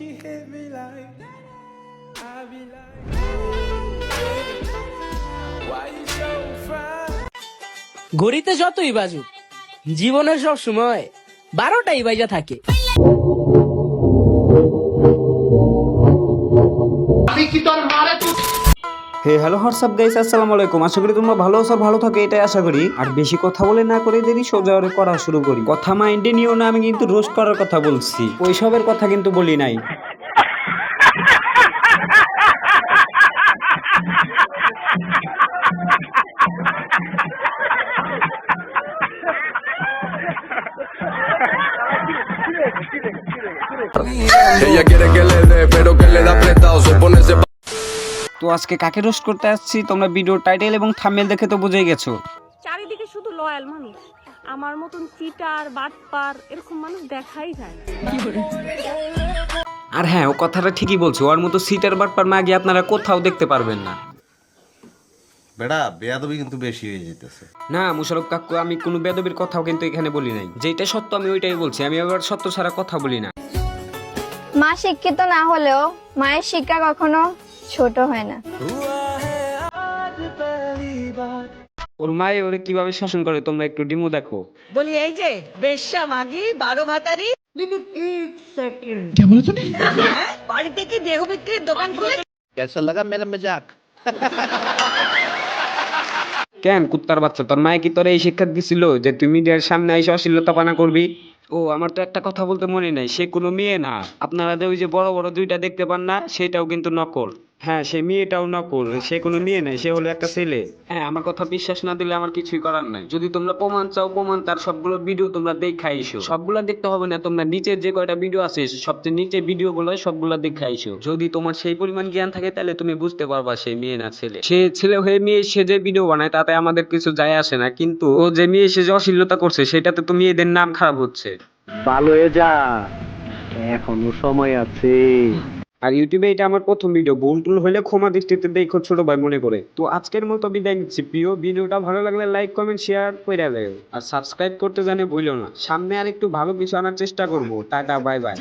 she hit me like, I be like, why you so fine? ঘড়িতে যতই বাজুক জীবনের সব সময় বারোটাই বাজা থাকে হে হ্যালো হোয়াটসঅ্যাপ গাইস আসসালামু আলাইকুম আশা করি তোমরা ভালো আছো ভালো থাকো এটাই আশা করি। আর বেশি কথা বলে না করে দেরি সোজা করে শুরু করি। কথা মাইন্ডে নিও না আমি কিন্তু রোস্ট করার কথা বলছি। ওইসবের কথা কিন্তু বলি নাই। Ella quiere que le dé, pero que le da apretado, se pone ese তো আজকে কাকে রোস্ট করতে আসছি? তোমরা ভিডিও টাইটেল এবং থাম্বনেল দেখে তো বুঝেই গেছো। চারিদিকে শুধু লয়াল মানুষ। আমার মতন চিটার বাটপার এরকম মানুষ দেখাই যায় আর হ্যাঁ ও কথাটা ঠিকই বলছো। ওর মতো সিটার বাটপার মাগি আপনারা কোথাও দেখতে পারবেন না। বেড়া বেয়াদবি কিন্তু বেশি হয়ে যেতেছে। না মুশারফ কাকু আমি কোনো বেদবির কথাও কিন্তু এখানে বলি নাই। যেটা সত্য আমি ওইটাই বলছি। আমি আবার সত্য ছাড়া কথা বলি না। মা শিক্ষিত না হলেও মায়ের শিক্ষা কখনো ছোট হয় না। ওর মায়ে ওরে কীভাবে শাসন করে? তোমরা একটু ডিমো দেখো। বলি এই যে বেশ্যা মাগি বারো ভাতারি। বাড়ি থেকে দেহ বিক্রির দোকান খুলে? কেন কুত্তার বাচ্চা? তোর মায়ে কি তোর এই শিক্ষা দিছিল যে তুই মিডিয়ার সামনে এসে অশ্লীলতা পানা করবি? ও আমার তো একটা কথা বলতে মনে নাই। সে কোনো মেয়ে না। আপনারা যে ওই যে বড় বড় দুইটা দেখতে পান না সেটাও কিন্তু নকল। হ্যাঁ সে মেয়েটাও নকল সে কোনো মেয়ে নাই সে হলো একটা ছেলে। হ্যাঁ আমার কথা বিশ্বাস না দিলে আমার কিছুই করার নাই। যদি তোমরা প্রমাণ চাও প্রমাণ তার সবগুলো ভিডিও তোমরা দেখা আইসো সবগুলো দেখতে হবে না তোমরা নিচের যে কয়টা ভিডিও আছে সবচেয়ে নিচে ভিডিও গুলো সবগুলো দেখে আইসো যদি তোমার সেই পরিমাণ জ্ঞান থাকে তাহলে তুমি বুঝতে পারবা সে মেয়ে না ছেলে। সে ছেলে হয়ে মেয়ে সে যে ভিডিও বানায় তাতে আমাদের কিছু যায় আসে না কিন্তু ও যে মেয়ে সে যে অশ্লীলতা করছে সেটাতে তো মেয়েদের নাম খারাপ হচ্ছে। ভালো হয়ে যা। এখনও সময় আছে। আর ইউটিউবে এটা আমার প্রথম ভিডিও ভুল টুল হলে ক্ষমা দৃষ্টিতে দেখো ছোট ভাই মনে করে। তো আজকের মতো বিদায় নিচ্ছি। প্রিয়, ভিডিওটা ভালো লাগলে লাইক কমেন্ট শেয়ার করে দেবে। আর সাবস্ক্রাইব করতে জানে ভুলো না। সামনে আর একটু ভালো কিছু আনার চেষ্টা করব। Tata bye bye